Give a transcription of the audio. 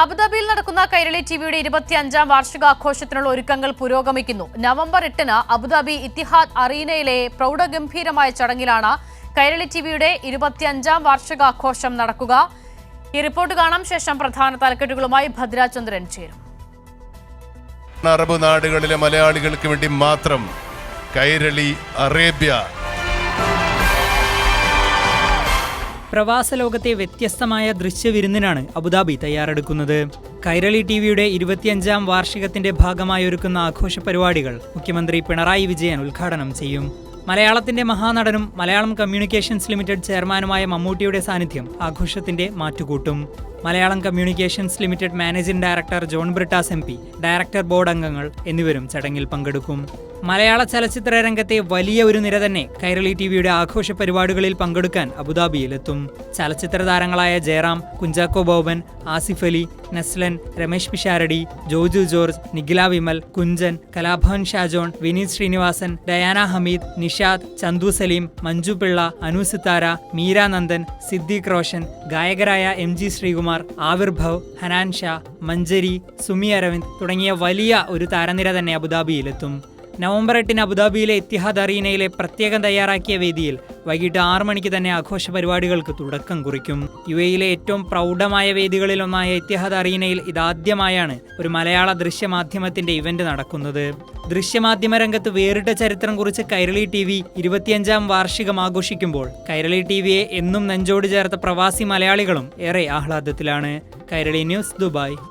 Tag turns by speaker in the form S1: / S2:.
S1: അബുദാബിയിൽ നടക്കുന്ന കൈരളി ടിവിയുടെ ഇരുപത്തിയഞ്ചാം വാർഷികാഘോഷത്തിനുള്ള ഒരുക്കങ്ങൾ പുരോഗമിക്കുന്നു. നവംബർ എട്ടിന് അബുദാബി ഇത്തിഹാദ് അറീനയിലെ പ്രൗഢഗംഭീരമായ ചടങ്ങിലാണ് കൈരളി ടിവിയുടെ ഇരുപത്തിയഞ്ചാം വാർഷികാഘോഷം നടക്കുക. ഈ റിപ്പോർട്ട് കാണാം. ശേഷം പ്രധാന തലക്കെട്ടുകളുമായി ഭദ്രാചന്ദ്രൻ ചേരും.
S2: അറബ് നാടുകളിലെ മലയാളികൾക്ക് വേണ്ടി മാത്രം കൈരളി അറേബ്യ
S3: പ്രവാസ ലോകത്തെ വ്യത്യസ്തമായ ദൃശ്യവിരുന്നിനാണ് അബുദാബി തയ്യാറെടുക്കുന്നത്. കൈരളി ടി വിയുടെ ഇരുപത്തിയഞ്ചാം വാർഷികത്തിന്റെ ഭാഗമായി ഒരുക്കുന്ന ആഘോഷ പരിപാടികൾ മുഖ്യമന്ത്രി പിണറായി വിജയൻ ഉദ്ഘാടനം ചെയ്യും. മലയാളത്തിന്റെ മഹാനടനും മലയാളം കമ്മ്യൂണിക്കേഷൻസ് ലിമിറ്റഡ് ചെയർമാനുമായ മമ്മൂട്ടിയുടെ സാന്നിധ്യം ആഘോഷത്തിന്റെ മാറ്റുകൂട്ടും. Malayalam communications limited managing director John Brittas M P director board അംഗങ്ങൾ എന്നിവരും ചടങ്ങിൽ പങ്കെടുക്കും. മലയാള ചലച്ചിത്ര രംഗത്തെ വലിയ ഒരു നിര തന്നെ കൈരളി ടിവിയുടെ ആഘോഷ പരിപാടികളിൽ പങ്കെടുക്കാൻ അബുദാബിയിലെത്തും. ചലച്ചിത്ര താരങ്ങളായ ജയറാം കുഞ്ചാക്കോ ബോബൻ ആസിഫ് അലി നസ്ലൻ രമേശ് പിഷാരടി ജോജു ജോർജ് നിഖില വിമൽ കുഞ്ചൻ കലാഭവൻ ഷാജോൺ വിനീത് ശ്രീനിവാസൻ ഡയാന ഹമീദ് നിഷാദ് ചന്തു സലീം മഞ്ജു പിള്ള അനു സിത്താര മീര നന്ദൻ സിദ്ദീഖ് റോഷൻ ഗായകരായ എം ജി ശ്രീകുമാർ ആവിർഭവ് ഹനാൻഷ മഞ്ജരി സുമി അരവിന്ദ് തുടങ്ങിയ വലിയ ഒരു താരനിര തന്നെ അബുദാബിയിലെത്തും. നവംബർ എട്ടിന് അബുദാബിയിലെ ഇത്തിഹാദ് അറീനയിലെ പ്രത്യേകം തയ്യാറാക്കിയ വേദിയിൽ വൈകിട്ട് ആറ് മണിക്ക് തന്നെ ആഘോഷ പരിപാടികൾക്ക് തുടക്കം കുറിക്കും. യു എയിലെ ഏറ്റവും പ്രൗഢമായ വേദികളിലൊന്നായ ഇത്തിഹാദ് അറീനയിൽ ഇതാദ്യമായാണ് ഒരു മലയാള ദൃശ്യമാധ്യമത്തിന്റെ ഇവന്റ് നടക്കുന്നത്. ദൃശ്യമാധ്യമ രംഗത്ത് വേറിട്ട ചരിത്രം കുറിച്ച് കൈരളി ടി വി ഇരുപത്തിയഞ്ചാം വാർഷികം ആഘോഷിക്കുമ്പോൾ കൈരളി ടി വിയെ എന്നും നെഞ്ചോട് ചേർത്ത പ്രവാസി മലയാളികളും ഏറെ ആഹ്ലാദത്തിലാണ്. Kairali news Dubai.